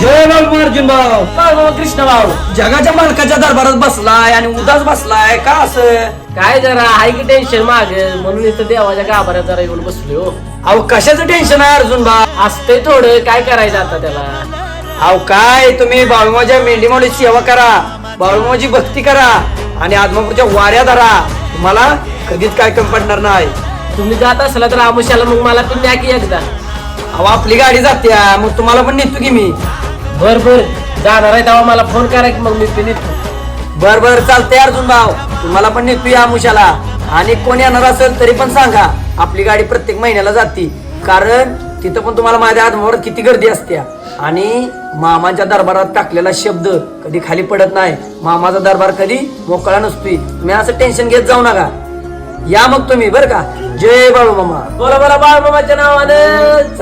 जय बाबू अर्जुन भाऊ. बाळू कृष्ण भाऊ. जगाच्या मालकाच्या दरबारात बसलाय आणि उदास बसलाय. का असं? काय जरा हाय की टेन्शन माग? म्हणून इथं देवाच्या गाभाऱ्यात जरा येऊन बसलोय हो. अहो कशाचं टेन्शन आहे अर्जुन भाऊ? असतंय थोडं. काय करायचं आता त्याला? अहो काय? तुम्ही बाळूमाच्या मेंढीमोडी सेवा करा. बाळूमाची भक्ती करा. आणि आदमापूरच्या वाऱ्या धरा. तुम्हाला कधीच काय कमी पडणार नाही. तुम्ही जात असला तर आमुष्याला मग मला पण न्या की एकदा. अहो आपली गाडी जाते मग तुम्हाला पण नेतो की मी. बर बर. जाणार आहे तेव्हा मला फोन करा की मग मी पण येतो बर बर. चालतंय अर्जुन भाऊ. तुम्हाला पण नेतो या आमुशाला आणि कोण येणार असेल तरी पण सांगा. आपली गाडी प्रत्येक महिन्याला जाते. कारण तिथं पण तुम्हाला माझ्या आत्मावर किती गर्दी असते. आणि मामाच्या दरबारात टाकलेला शब्द कधी खाली पडत नाही. मामाचा दरबार कधी मोकळा नसतोय. तुम्ही असं टेन्शन घेत जाऊ नका. या मग तुम्ही बर का? जय बाळू मामा बोला बोला बाळ मामाच्या नावानं